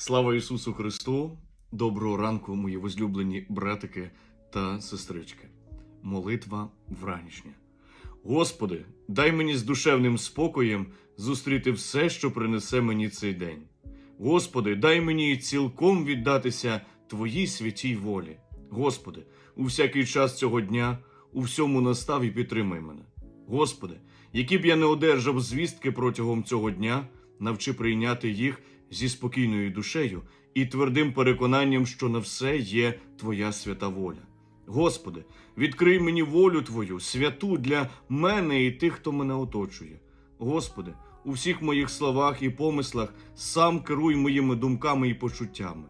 Слава Ісусу Христу! Доброго ранку, мої возлюблені братики та сестрички. Молитва вранішня. Господи, дай мені з душевним спокоєм зустріти все, що принесе мені цей день. Господи, дай мені цілком віддатися Твоїй святій волі. Господи, у всякий час цього дня, у всьому настав і підтримай мене. Господи, які б я не одержав звістки протягом цього дня, навчи прийняти їх зі спокійною душею і твердим переконанням, що на все є Твоя свята воля. Господи, відкрий мені волю Твою, святу для мене і тих, хто мене оточує. Господи, у всіх моїх словах і помислах сам керуй моїми думками і почуттями.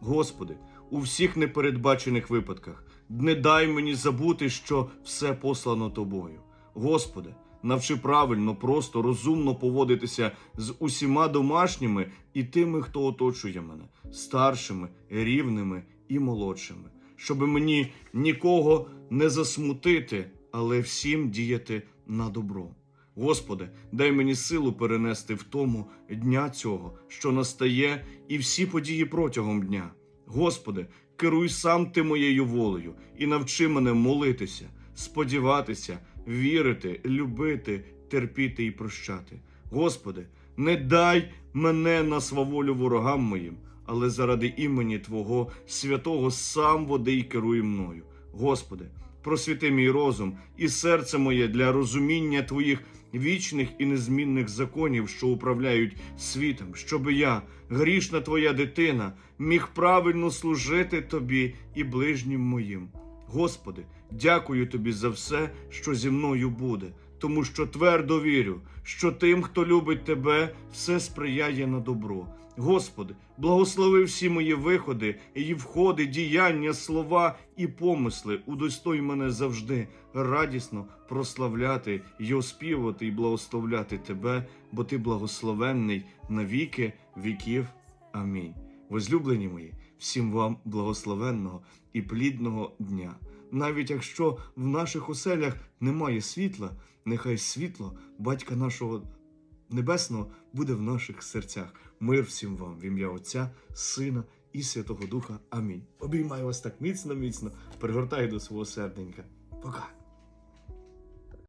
Господи, у всіх непередбачених випадках не дай мені забути, що все послано Тобою. Господи, навчи правильно, просто, розумно поводитися з усіма домашніми і тими, хто оточує мене, старшими, рівними і молодшими, щоб мені нікого не засмутити, але всім діяти на добро. Господи, дай мені силу перенести в тому дня цього, що настає, і всі події протягом дня. Господи, керуй сам ти моєю волею і навчи мене молитися, сподіватися, вірити, любити, терпіти і прощати. Господи, не дай мене на сваволю ворогам моїм, але заради імені Твого святого сам води й керуй мною. Господи, просвіти мій розум і серце моє для розуміння Твоїх вічних і незмінних законів, що управляють світом, щоб я, грішна Твоя дитина, міг правильно служити Тобі і ближнім моїм. Господи, дякую Тобі за все, що зі мною буде, тому що твердо вірю, що тим, хто любить Тебе, все сприяє на добро. Господи, благослови всі мої виходи і входи, діяння, слова і помисли. Удостой мене завжди радісно прославляти й оспівати і благословляти Тебе, бо Ти благословенний на віки віків. Амінь. Возлюблені мої, всім вам благословенного і плідного дня. Навіть якщо в наших оселях немає світла, нехай світло батька нашого Небесного буде в наших серцях. Мир всім вам в ім'я Отця, Сина і Святого Духа. Амінь. Обіймаю вас так міцно, міцно, пригортаю до свого серденька. Пока.